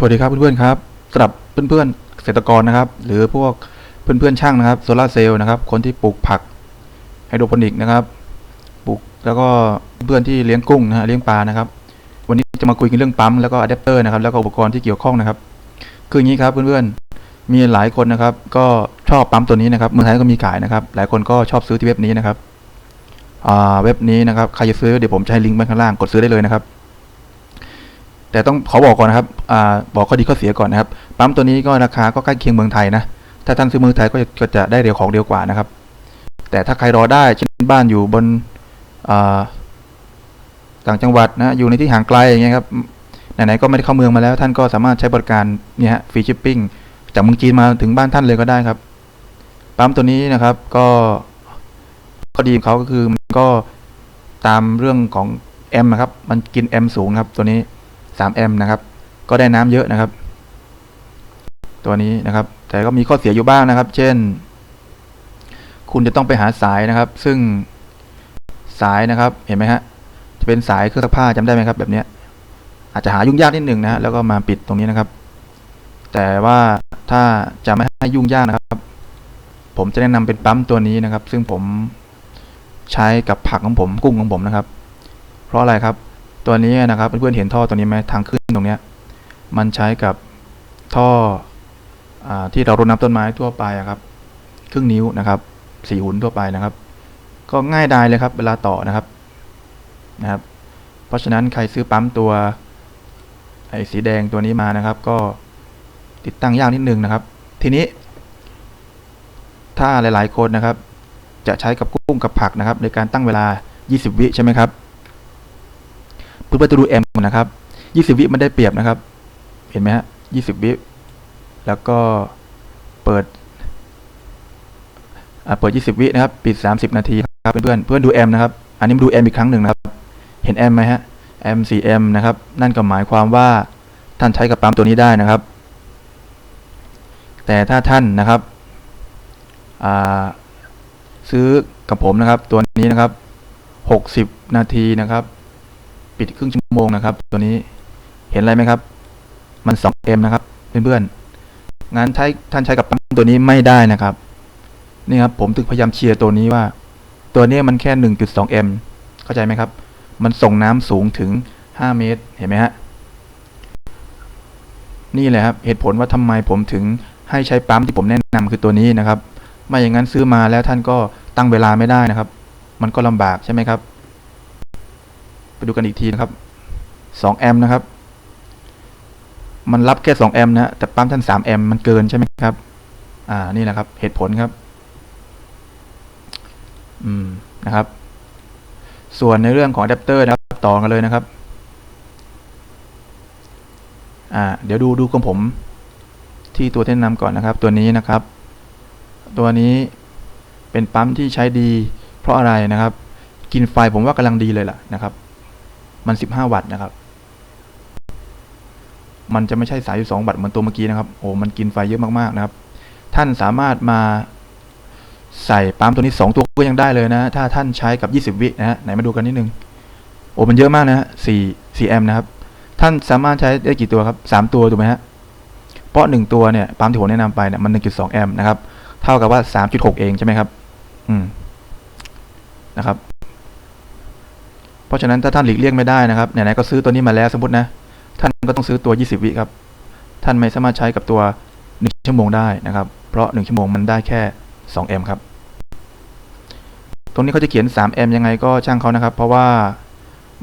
สวัสดีครับเพื่อนๆครับสำหรับเพื่อนๆเกษตรกรนะครับ หรือพวกเพื่อนๆช่างนะครับโซลาเซลล์นะครับ คนที่ปลูกผักไฮโดรโปนิกนะครับปลูกแล้วก็เพื่อนที่เลี้ยงกุ้งนะฮะเลี้ยงปลานะครับ วันนี้จะมาคุยกันเรื่องปั๊มแล้วก็อะแดปเตอร์นะครับแล้วก็อุปกรณ์ที่เกี่ยวข้องนะครับ คืออย่างนี้ครับเพื่อนๆมีหลายคนนะครับ ก็ชอบปั๊มตัวนี้นะครับเมืองไทยก็มีขายนะครับ หลายคนก็ชอบซื้อที่เว็บนี้นะครับอ่าเว็บนี้นะครับใครจะซื้อเดี๋ยวผมจะให้ลิงก์ไว้ข้างล่างกดซื้อได้เลยนะครับ แต่ต้องขอบอกก่อนนะครับอบอกข้อดีข้อเสียก่อนนะครับปั๊มตัวนี้ก็ราคาก็ใกล้เคียงเมืองไทยนะ ถ้าท่านซื้อเมืองไทยก็จะได้เร็วของเร็วกว่านะครับ แต่ถ้าใครรอได้เช่นบ้านอยู่บนต่างจังหวัดนะอยู่ในที่ห่างไกลอย่างเงี้ยครับไหนๆก็ไม่ได้เข้าเมืองมาแล้ว ท่านก็สามารถใช้บริการเนี่ยฮะฟรีชิปปิ้งจากเมืองจีนมาถึงบ้านท่านเลยก็ได้ครับปั๊มตัวนี้นะครับก็ข้อดีของเขาก็คือมันก็ตามเรื่องของแอมนะครับ มันกินแอมสูงครับตัวนี้ 3 แอมป์นะครับ ก็ได้น้ำเยอะนะครับ ตัวนี้นะครับ แต่ก็มีข้อเสียอยู่บ้างนะครับ เช่น คุณจะต้องไปหาสายนะครับ ซึ่งสายนะครับ เห็นไหมฮะ จะเป็นสายเครื่องซักผ้าจำได้ไหมครับ แบบนี้อาจจะหายุ่งยากนิดหนึ่งนะฮะ แล้วก็มาปิดตรงนี้นะครับ แต่ว่าถ้าจะไม่ให้ยุ่งยากนะครับ ผมจะแนะนำเป็นปั๊มตัวนี้นะครับ ซึ่งผมใช้กับผักของผมกุ้งของผมนะครับ เพราะอะไรครับ ตัวนี้นะครับเพื่อนๆเห็นท่อตัวนี้ไหมทางขึ้นตรงเนี้ยมันใช้กับท่ออที่เรารดน้ำต้นไม้ทั่วไปครับครึ่งนิ้วนะครับสี่หุ่นทั่วไปนะครับ ก็ง่ายดายเลยครับ เวลาต่อนะครับนะครับ เพราะฉะนั้นใครซื้อปั๊มตัวไอ้สีแดงตัวนี้มานะครับ ก็ติดตั้งยากนิดนึงนะครับ ทีนี้ ถ้าหลายๆคนนะครับ จะใช้กับกุ้งกับผักนะครับ ในการตั้งเวลา 20 วิใช่ไหมครับ เพื่อจะดูแอมนะครับ 20 วิมันได้เปรียบนะครับ เห็นไหมฮะ 20 วิ แล้วก็เปิดอ่าเปิด 20 วินะครับ ปิด 30 นาทีครับเพื่อนๆเพื่อนดูแอมนะครับ อันนี้มาดูแอมอีกครั้งหนึ่งนะครับ เห็นแอมไหมฮะแอม 4M นะครับ นั่นก็หมายความว่าท่านใช้กับปั๊มตัวนี้ได้นะครับ แต่ถ้าท่านนะครับซื้อกับผมนะครับ ตัวนี้นะครับ 60 นาทีนะครับ ปิดครึ่งชั่วโมงนะครับ ตัวนี้เห็นอะไรไหมครับ มัน 2M นะครับเพื่อนๆงั้นใช้ท่านใช้กับปั๊มตัวนี้ไม่ได้นะครับนี่ครับผมถึงพยายามเชียร์ตัวนี้ว่า ตัวนี้มันแค่ 1.2M เข้าใจไหมครับ มันส่งน้ำสูงถึง 5 เมตรเห็นไหมฮะนี่แหละครับเหตุผลว่าทำไมผมถึงให้ใช้ปั๊มที่ผมแนะนำคือตัวนี้นะครับ ไม่อย่างนั้นซื้อมาแล้วท่านก็ตั้งเวลาไม่ได้นะครับ มันก็ลำบากใช่ไหมครับ ไปดูกันอีกทีนะครับ2แอมป์นะครับ มันรับแค่2แอมป์นะแต่ปั๊มท่าน3แอมป์มันเกินใช่ไหมครับ อ่านี่แหละครับ เหตุผลครับ อืมนะครับ ส่วนในเรื่องของอะแดปเตอร์นะครับต่อกันเลยนะครับ อ่า เดี๋ยวดูดูของผม ที่ตัวที่แนะนำก่อนนะครับ ตัวนี้นะครับ ตัวนี้เป็นปั๊มที่ใช้ดี เพราะอะไรนะครับ กินไฟผมว่ากำลังดีเลยล่ะนะครับ มัน 15 วัตต์นะครับ มันจะไม่ใช่32วัตต์เหมือนตัวเมื่อกี้นะครับโอ้มันกินไฟเยอะมากๆนะครับ ท่านสามารถมาใส่ปั๊มตัวนี้ 2 ตัวก็ยังได้เลยนะ ถ้าท่านใช้กับ 20 วินะฮะไหนมาดูกันนิดนึงโอ้มันเยอะมากนะฮะ4 4แอมป์นะครับ ท่านสามารถใช้ได้กี่ตัวครับ 3 ตัวถูกไหมฮะเพราะ 1 ตัวเนี่ยปั๊มที่ผมแนะนำไปเนี่ยมัน 1.2 แอมป์นะครับ เท่ากับว่า 3.6 เองใช่ไหมครับ อืม นะครับ เพราะฉะนั้นถ้าท่านหลีกเลี่ยงไม่ได้นะครับไหนๆก็ซื้อตัวนี้มาแล้วสมมตินะ ท่านก็ต้องซื้อตัว 20 วิครับ ท่านไม่สามารถใช้กับตัว 1 ชั่วโมงได้นะครับ เพราะ 1 ชั่วโมงมันได้แค่2แอมป์ครับ ตรงนี้เขาจะเขียน3แอมป์ยังไงก็ช่างเขานะครับ เพราะว่า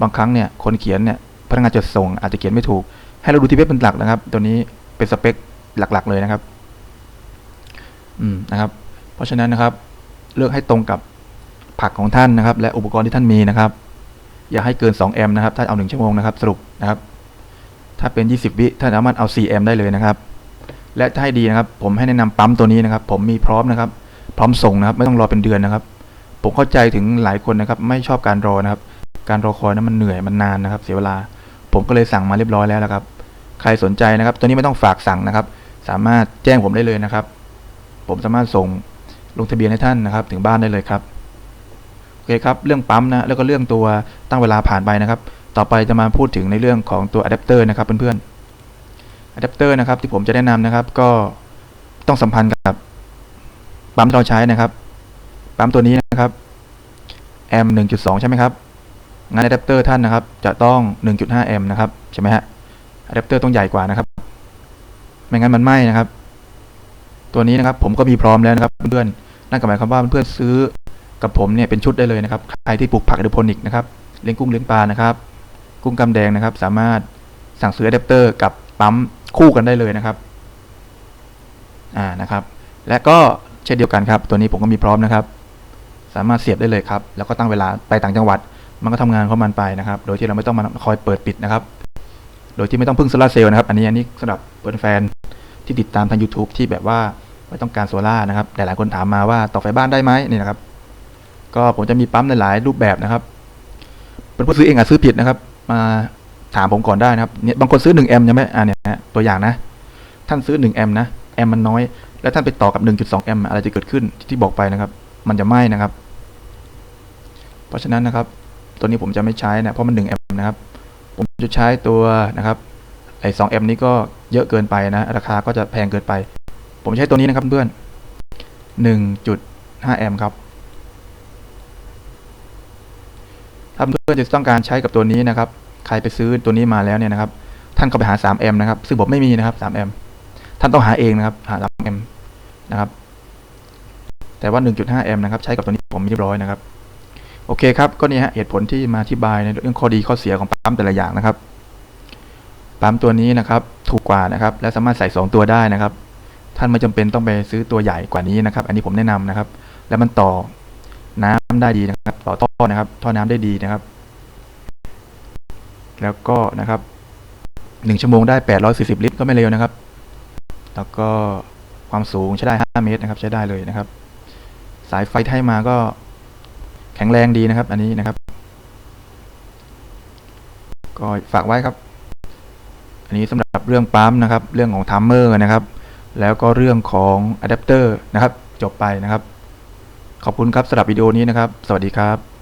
บางครั้งเนี่ยคนเขียนเนี่ยพนักงานจะส่งอาจจะเขียนไม่ถูก ให้เราดูที่เว็บเป็นหลักนะครับ ตัวนี้เป็นสเปคหลักๆเลยนะครับ อืมนะครับ เพราะฉะนั้นนะครับ เลือกให้ตรงกับผักของท่านนะครับ และอุปกรณ์ที่ท่านมีนะครับ อย่าให้เกิน 2 แอมป์นะครับ ถ้าเอา 1 ชั่วโมงนะครับ สรุปนะครับ ถ้าเป็น 20 วิท่านสามารถเอา 4 แอมป์ได้เลยนะครับ และถ้าให้ดีนะครับ ผมให้แนะนำปั๊มตัวนี้นะครับ ผมมีพร้อมนะครับ พร้อมส่งนะครับ ไม่ต้องรอเป็นเดือนนะครับ ผมเข้าใจถึงหลายคนนะครับ ไม่ชอบการรอนะครับ การรอคอยนั้นมันเหนื่อยมันนานนะครับ เสียเวลา ผมก็เลยสั่งมาเรียบร้อยแล้วนะครับ ใครสนใจนะครับ ตัวนี้ไม่ต้องฝากสั่งนะครับ สามารถแจ้งผมได้เลยนะครับ ผมสามารถส่งลงทะเบียนให้ท่านนะครับ ถึงบ้านได้เลยครับ อเคครับเรื่องปั๊มนะแล้วก็เรื่องตัวตั้งเวลาผ่านไปนะครับ ต่อไปจะมาพูดถึงในเรื่องของตัวอะแดปเตอร์นะครับเพื่อนๆอะแดปเตอร์นะครับที่ผมจะแนะนำนะครับ ก็ต้องสัมพันธ์กับปั๊มที่เราใช้นะครับ ปั๊มตัวนี้นะครับแอม1.2 ใช่ไหมครับงั้นอะแดปเตอร์ท่านนะครับ จะต้อง 1.5แอมป์นะครับใช่ไหมฮะอะแดปเตอร์ต้องใหญ่กว่านะครับ ไม่งั้นมันไหม้นะครับ ตัวนี้นะครับผมก็มีพร้อมแล้วนะครับเพื่อนๆนั่นก็หมายความว่าเพื่อนๆซื้อ กับผมเนี่ยเป็นชุดได้เลยนะครับ ใครที่ปลูกผักไฮโดรโปนิกนะครับ เลี้ยงกุ้งเลี้ยงปลานะครับ กุ้งกำแดงนะครับ สามารถสั่งซื้ออะแดปเตอร์กับปั๊มคู่กันได้เลยนะครับ อ่า นะครับ และก็เช่นเดียวกันครับ ตัวนี้ผมก็มีพร้อมนะครับ สามารถเสียบได้เลยครับ แล้วก็ตั้งเวลาไปต่างจังหวัด มันก็ทำงานของมันไปนะครับ โดยที่เราไม่ต้องมาคอยเปิดปิดนะครับ โดยที่ไม่ต้องพึ่งโซลาเซลล์นะครับ อันนี้อันนี้สำหรับเพื่อนแฟนที่ติดตามทาง YouTube ที่แบบว่าไม่ต้องการโซลานะครับ หลายๆคนถามมาว่าต่อไฟบ้านได้ไหมนี่นะครับ ก็ผมจะมีปั๊มในหลายรูปแบบนะครับเป็นผู้ซื้อเองอาจซื้อผิดนะครับ มาถามผมก่อนได้นะครับเนี่ยบางคนซื้อ1แอมยังไม่อ่าเนี่ยตัวอย่างนะ ท่านซื้อ1แอมนะแอมมันน้อย แล้วท่านไปต่อกับ 1.2แอมอะไรจะเกิดขึ้นที่บอกไปนะครับ มันจะไหม้นะครับ เพราะฉะนั้นนะครับ ตัวนี้ผมจะไม่ใช้นะเพราะมัน1แอมนะครับ ผมจะใช้ตัวนะครับไอ้2แอมนี้ก็เยอะเกินไปนะ ราคาก็จะแพงเกินไป ผมใช้ตัวนี้นะครับเพื่อน1.5แอมครับ ถ้าเพื่อนจะต้องการใช้กับตัวนี้นะครับ ใครไปซื้อตัวนี้มาแล้วเนี่ยนะครับ ท่านก็ไปหา3แอมนะครับ ซึ่งผมไม่มีนะครับ3แอมท่านต้องหาเองนะครับหา3แอมป์นะครับ แต่ว่า 1.5แอมป์นะครับ ใช้กับตัวนี้ผมเรียบร้อยนะครับ โอเคครับ ก็นี่ฮะเหตุผลที่มาอธิบายในเรื่องข้อดีข้อเสียของปั๊มแต่ละอย่างนะครับ ปั๊มตัวนี้นะครับ ถูกกว่านะครับ และสามารถใส่ 2 ตัวได้นะครับ ท่านไม่จำเป็นต้องไปซื้อตัวใหญ่กว่านี้นะครับ อันนี้ผมแนะนำนะครับ แล้วมันต่อ น้ำได้ดีนะครับ ต่อท่อนะครับ ท่อน้ำได้ดีนะครับ แล้วก็นะครับหนึ่งชั่วโมงได้แปดร้อยสี่สิบลิตรก็ไม่เร็วนะครับ แล้วก็ความสูงใช้ได้ห้าเมตรนะครับ ใช้ได้เลยนะครับ สายไฟให้มาก็แข็งแรงดีนะครับ อันนี้นะครับ ก็ฝากไว้ครับ อันนี้สำหรับเรื่องปั๊มนะครับ เรื่องของทัมเมอร์นะครับ แล้วก็เรื่องของอะแดปเตอร์นะครับ จบไปนะครับ ขอบคุณครับสำหรับวิดีโอนี้นะครับ สวัสดีครับ